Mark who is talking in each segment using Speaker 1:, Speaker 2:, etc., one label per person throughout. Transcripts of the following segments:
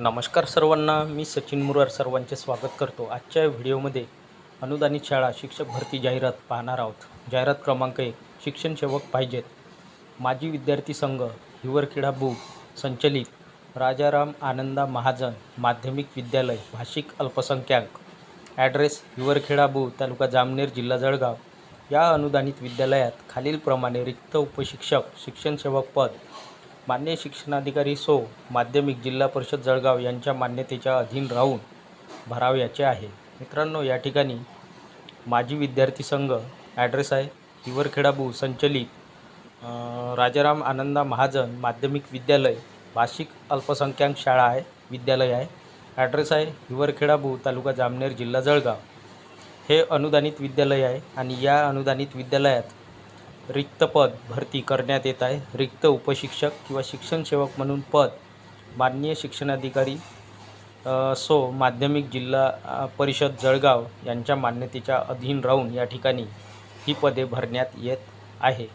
Speaker 1: नमस्कार सर्वांना मी सचिन मुरार सर्वांचे स्वागत करतो. आजच्या व्हिडिओमध्ये अनुदानित शाळा शिक्षक भरती जाहिरात पाहणार आहोत. जाहिरात क्रमांक एक शिक्षण सेवक पाहिजेत. माजी विद्यार्थी संघ हिवरखेडा बुक संचलित राजाराम आनंदा महाजन माध्यमिक विद्यालय भाषिक अल्पसंख्याक. ॲड्रेस हिवरखेडा बू तालुका जामनेर जिल्हा जळगाव. या अनुदानित विद्यालयात खालीलप्रमाणे रिक्त उपशिक्षक शिक्षण सेवक पद मान्य शिक्षणाधिकारी सो माध्यमिक जिल्हा परिषद जळगाव यांच्या मान्यतेच्या अधीन राहून भरावयाचे आहे. मित्रांनो या ठिकाणी माजी विद्यार्थी संघ ॲड्रेस आहे. हिवरखेडाबू संचलित राजाराम आनंदा महाजन माध्यमिक विद्यालय भाषिक अल्पसंख्याक शाळा आहे विद्यालय आहे. ॲड्रेस आहे हिवरखेडाबू तालुका जामनेर जिल्हा जळगाव. हे अनुदानित विद्यालय आहे आणि या अनुदानित विद्यालयात रिक्त पद भरती करण्यात येत आहे. रिक्त उपशिक्षक किंवा शिक्षण सेवक म्हणून पद माननीय शिक्षणाधिकारी सो माध्यमिक जिल्हा परिषद जळगाव यांच्या मान्यतेच्या अधीन राहून या ठिकाणी ही पदे भरण्यात येत आहे.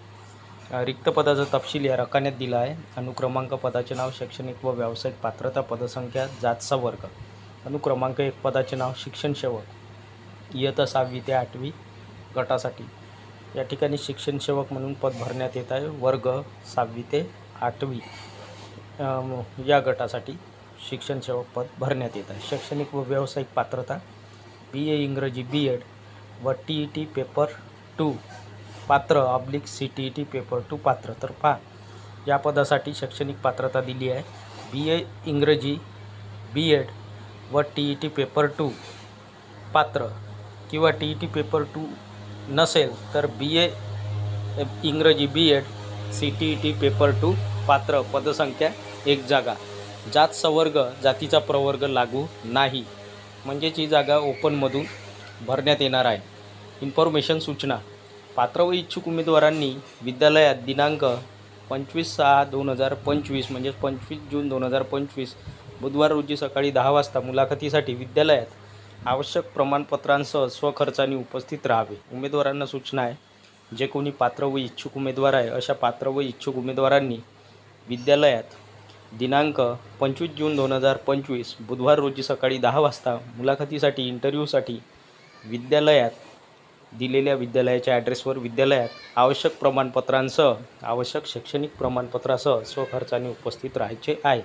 Speaker 1: रिक्त पदाचा तपशील या रकान्यात दिला आहे. अनुक्रमांक पदाचे नाव शैक्षणिक व व्यावसायिक पात्रता पदसंख्या जातचा वर्ग. अनुक्रमांक एक पदाचे नाव शिक्षण सेवक इयत्ता सहावी ते आठवी गटासाठी. या ठिकाणी शिक्षण सेवक म्हणून पद भरण्यात येत आहे. वर्ग सहावी ते आठवी या गटासाठी शिक्षण सेवक पद भरण्यात येत आहे. शैक्षणिक व व्यावसायिक पात्रता बी ए इंग्रजी बी एड व T E T paper two पात्र oblique C T E T paper two पात्र. तर पहा या पदासाठी शैक्षणिक पात्रता दिली आहे. बी ए इंग्रजी बी एड व T E T paper two पात्र किंवा T E T paper two नसेल तर बी ए इंग्रजी B Ed C T E T paper two पात्र पदसंख्या एक जागा. जात संवर्ग जातीचा प्रवर्ग लागू नाही. म्हणजेच ही जागा ओपनमधून भरण्यात येणार आहे. इन्फॉर्मेशन सूचना. पात्र व इच्छुक उमेदवारांनी विद्यालयात दिनांक पंचवीस सहा दोन हजार पंचवीस म्हणजेच पंचवीस जून दोन हजार पंचवीस बुधवार रोजी सकाळी दहा वाजता मुलाखतीसाठी विद्यालयात आवश्यक प्रमाणपत्रांसह स्वखर्चाने उपस्थित राहावे. उमेदवारांना सूचना आहे जे कोणी पात्र व इच्छुक उमेदवार आहे अशा पात्र व इच्छुक उमेदवारांनी विद्यालयात दिनांक पंचवीस जून दोन हजार पंचवीस बुधवार रोजी सकाळी दहा वाजता मुलाखतीसाठी इंटरव्ह्यूसाठी विद्यालयात दिलेल्या विद्यालयाच्या ॲड्रेसवर विद्यालयात आवश्यक प्रमाणपत्रांसह आवश्यक शैक्षणिक प्रमाणपत्रासह स्वखर्चाने उपस्थित राहायचे आहे.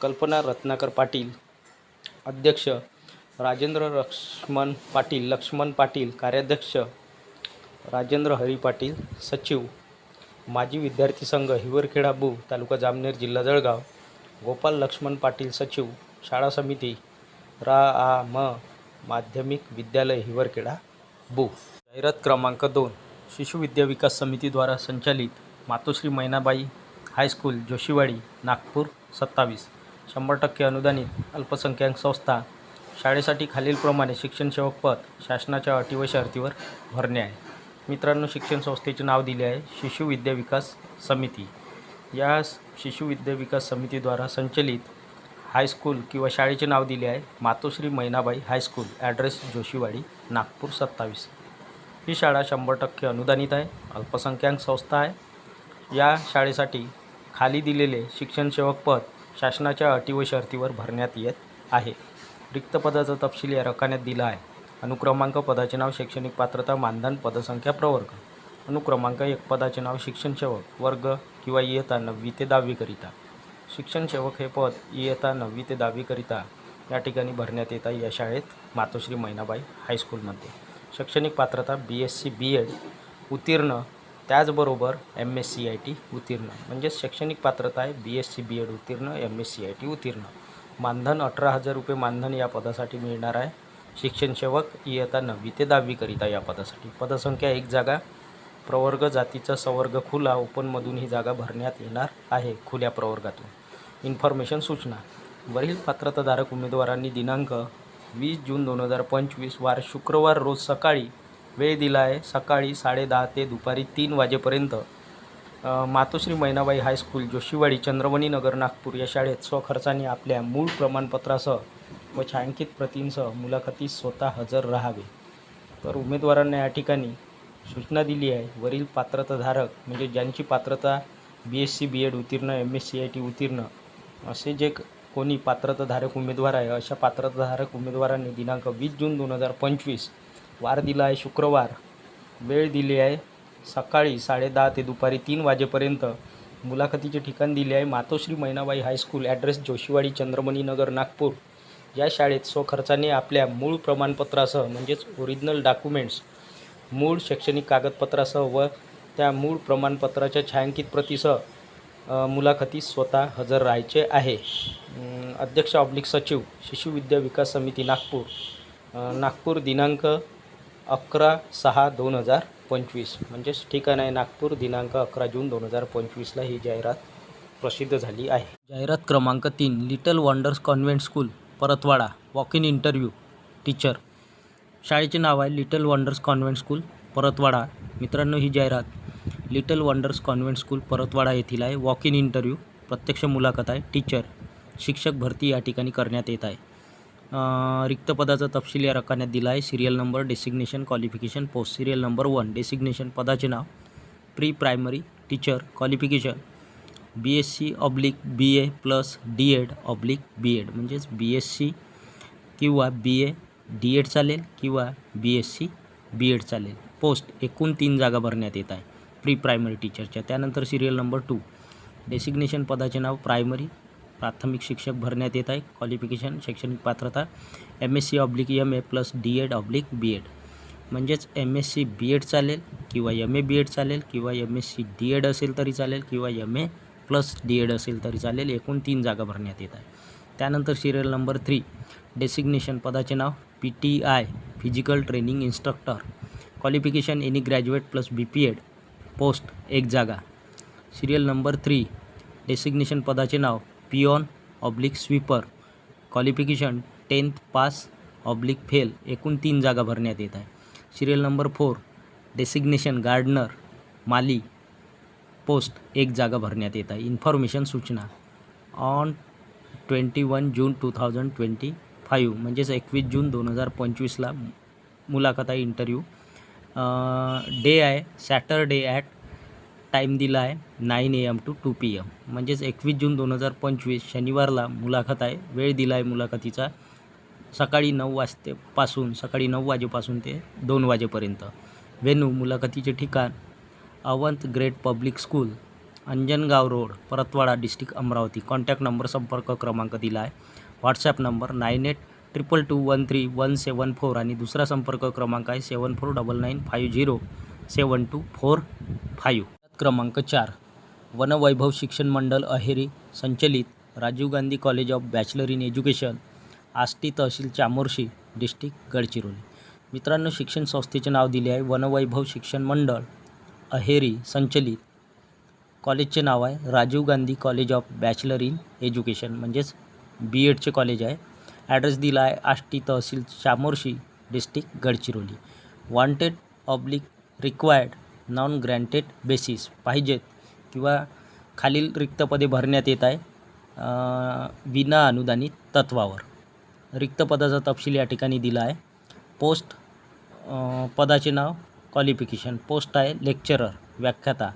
Speaker 1: कल्पना रत्नाकर पाटील अध्यक्ष राजेंद्र लक्ष्मण पाटील लक्ष्मण पाटील कार्याध्यक्ष राजेंद्र हरी पाटील सचिव माजी विद्यार्थी संघ हिवरखेडा बू तालुका जामनेर जिल्हा जळगाव गोपाल लक्ष्मण पाटील सचिव शाळा समिती रा आ म माध्यमिक विद्यालय हिवरखेडा बू. जाहिरात क्रमांक दोन शिशु विद्या विकास समितीद्वारा संचालित मातोश्री मैनाबाई हायस्कूल जोशीवाडी नागपूर सत्तावीस. शंभर टक्के अनुदानित अल्पसंख्याक संस्था शाळेसाठी खालीलप्रमाणे शिक्षण सेवक पद शासनाच्या अटी व शर्तीवर भरणे आहे. मित्रांनो शिक्षण संस्थेचे नाव दिले आहे. शिशु विद्या विकास समिती. या शिशुविद्या शिशु विद्या विकास समितीद्वारा संचलित हायस्कूल किंवा शाळेचे नाव दिले आहे. Matoshri Mainabai high school address Joshiwadi Nagpur सत्तावीस. ही शाळा शंभर टक्के अनुदानित आहे. अल्पसंख्याक संस्था आहे. या शाळेसाठी खाली दिलेले शिक्षण सेवक पद शासनाच्या अटी व शर्तीवर भरण्यात येत आहे. रिक्त पदाचा तपशील या रकान्यात दिला आहे. अनुक्रमांक पदाचे नाव शैक्षणिक पात्रता मानधन पदसंख्या प्रवर्ग. अनुक्रमांक एक पदाचे नाव शिक्षण सेवक वर्ग किंवा इयत्ता नववी ते दहावीकरिता शिक्षण सेवक हे पद इयत्ता नववी ते दहावीकरिता या ठिकाणी भरण्यात येत आहे या शाळेत मातोश्री मैनाबाई हायस्कूलमध्ये शैक्षणिक पात्रता B S C B Ed उत्तीर्ण त्याचबरोबर M S C I T उत्तीर्ण. म्हणजेच शैक्षणिक पात्रता आहे B S C B Ed उत्तीर्ण M S C I T उत्तीर्ण. मानधन अठरा हजार रुपये मानधन या पदासाठी मिळणार आहे. शिक्षणसेवक इयत्ता नववी ते दहावीकरिता या पदासाठी. पदसंख्या एक जागा प्रवर्ग जातीचा सवर्ग खुला ओपनमधून ही जागा भरण्यात येणार आहे खुल्या प्रवर्गातून. इन्फॉर्मेशन सूचना. वरील पात्रताधारक उमेदवारांनी दिनांक वीस जून दोन हजार पंचवीस वार शुक्रवार रोज सकाळी वेळ दिला आहे. सकाळी साडेदहा ते दुपारी तीन वाजेपर्यंत मातोश्री मैनाबाई हायस्कूल जोशीवाडी चंद्रवणी नगर नागपूर या शाळेत स्वखर्चाने आपल्या मूळ प्रमाणपत्रासह व छायांकित प्रतींसह मुलाखतीस स्वतः हजर राहावे. तर उमेदवारांना या ठिकाणी सूचना दिली आहे. वरील पात्रताधारक म्हणजे ज्यांची पात्रता B S C B Ed उत्तीर्ण M S C I T उत्तीर्ण असे जे कोणी पात्रताधारक उमेदवार आहे अशा पात्रताधारक उमेदवारांनी दिनांक वीस जून दोन हजार पंचवीस वार दिला आहे शुक्रवार. वेळ दिली आहे सकाळी साडेदहा ते दुपारी तीन वाजेपर्यंत मुलाखतीचे ठिकाण दिले आहे Matoshri Mainabai high school address Joshiwadi Chandramani Nagar Nagpur. या शाळेत स्वखर्चाने आपल्या मूळ प्रमाणपत्रासह म्हणजेच ओरिजिनल डॉक्युमेंट्स मूळ शैक्षणिक कागदपत्रासह व त्या मूळ प्रमाणपत्राच्या छायांकित प्रतीसह अ, मुलाखतीस स्वतः हजर राहायचे आहे. अध्यक्ष ऑब्लिक सचिव शिशुविद्या विकास समिती नागपूर. नागपूर दिनांक अकरा सहा दोन हजार पंचवीस म्हणजेच ठिकाण आहे नागपूर दिनांक अकरा जून दोन हजार पंचवीसला ही जाहिरात प्रसिद्ध झाली आहे. जाहिरात क्रमांक तीन little wonders convent school Paratwada walk in interview teacher शाळेचे नाव आहे little wonders convent school Paratwada. मित्रांनो ही जाहिरात little wonders convent school Paratwada येथील आहे. वॉक इन इंटरव्ह्यू प्रत्यक्ष मुलाखत आहे टीचर शिक्षक भरती या ठिकाणी करण्यात येत आहे. रिक्त पदाचा तपशील या रकान्यात दिला आहे serial number designation qualification post serial number one designation पदाचे नाव. Pre primary teacher qualification B S C oblique B A plus D Ed oblique B Ed म्हणजेच बी एस सी किंवा बी ए डी एड चालेल किंवा B S C B Ed चालेल. Post एकूण तीन जागा भरण्यात येत आहे. प्री प्रायमरी टीचरच्या त्यानंतर सिरियल नंबर टू डेसिग्नेशन पदाचे नाव प्रायमरी प्राथमिक शिक्षक भरण्यात येत आहे. क्वालिफिकेशन शैक्षणिक पात्रता M S C oblique M A plus D Ed oblique B Ed म्हणजेच M S C B Ed चालेल किंवा एम ए बी एड चालेल किंवा M S C D Ed असेल तरी चालेल किंवा M A plus D Ed असेल तरी चालेल. एकूण तीन जागा भरण्यात येत आहे. त्यानंतर सिरियल नंबर थ्री डेसिग्नेशन पदाचे नाव P T I physical training instructor qualification any graduate plus B P Ed post एक जागा. सिरियल नंबर थ्री डेसिग्नेशन पदाचे नाव peon oblique sweeper qualification tenth pass oblique fail एकूण तीन जागा भरण्यात येत आहे. Serial number four designation gardener माली post एक जागा भरण्यात येत आहे. इन्फॉर्मेशन सूचना. On twenty one June two thousand twenty five म्हणजेच एकवीस जून दोन हजार पंचवीसला मुलाखत आहे इंटरव्ह्यू डे आहे. सॅटरडे ॲट टाईम दिला आहे nine A M to two P M म्हणजेच एकवीस जून दोन हजार पंचवीस शनिवारला मुलाखत आहे. वेळ दिला आहे मुलाखतीचा. सकाळी नऊ वाजतेपासून सकाळी नऊ वाजेपासून ते दोन वाजेपर्यंत. वेणू मुलाखतीचे ठिकाण Avant great public school Anjangaon road Paratwada district Amravati. Contact number संपर्क क्रमांक दिला आहे. WhatsApp number nine eight triple two one three one seven four आणि दुसरा संपर्क क्रमांक आहे seven four double nine five zero seven two four five क्रमांक चार. वनवैभव शिक्षण मंडळ अहेरी संचलित Rajiv Gandhi college of bachelor in education Ashti tehsil Chamorshi district Gadchiroli. मित्रांनो शिक्षण संस्थेचे नाव दिले आहे वनवैभव शिक्षण मंडळ अहेरी संचलित कॉलेजचे नाव आहे Rajiv Gandhi college of bachelor in education म्हणजेच बी एडचे कॉलेज आहे. ॲड्रेस दिला आहे Ashti tehsil Chamorshi district Gadchiroli. Wanted oblique required non granted basis पाहिजेत. किंवा खालील रिक्त पदे भरण्यात येत आहे विना अनुदानित तत्वावर. रिक्त पदाचा तपशील या ठिकाणी दिला आहे. पोस्ट पदाचे नाव क्वालिफिकेशन पोस्ट आहे लेक्चरर व्याख्याता.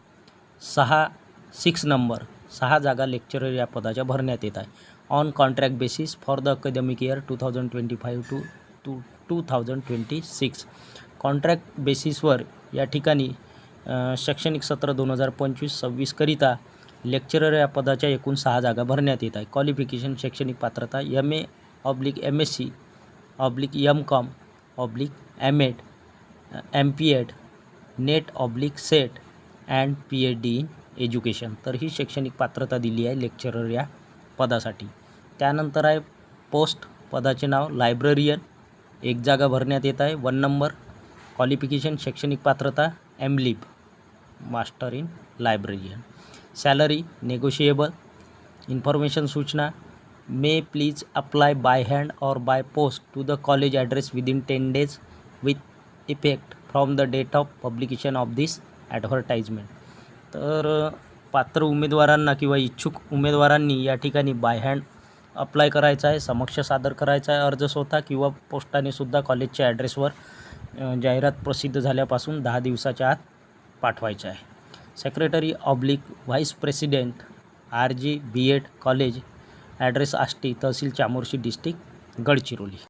Speaker 1: सहा सिक्स नंबर सहा जागा लेक्चरर या पदाच्या भरण्यात येत आहे. On contract basis for the academic year two thousand twenty five to to two thousand twenty six contract बेसिसवर या ठिकाणी शैक्षणिक सत्र दोन हजार पंचवीस सव्वीसकरिता लेक्चरर या पदाच्या एकूण सहा जागा भरण्यात येत आहे. क्वालिफिकेशन शैक्षणिक पात्रता M A oblique M S C oblique M Com oblique M Ed M P Ed NET oblique SET and P H D in education तर ही शैक्षणिक पात्रता दिली आहे लेक्चरर या पदासाठी. त्यानंतर आहे पोस्ट पदाचे नाव लायब्ररियन एक जागा भरण्यात येत आहे. वन नंबर क्वालिफिकेशन शैक्षणिक पात्रता M Lib master in librarian. Salary negotiable information सूचना may please apply by hand और by post to the college address within ten days with effect from the date of publication of this advertisement. तर पात्र उमेदवारांना किंवा इच्छुक उमेदवारांनी या ठिकाणी बाय हँड अप्लाय करायचा आहे समक्ष सादर करायचा आहे अर्ज स्वतः किंवा पोस्टाने सुद्धा कॉलेजच्या ॲड्रेसवर जाहिरात प्रसिद्ध झाल्यापासून दहा दिवसाच्या आत पाठवायचं आहे. Secretary oblique vice president R G B Ed college address Ashti tehsil Chamorshi district Gadchiroli.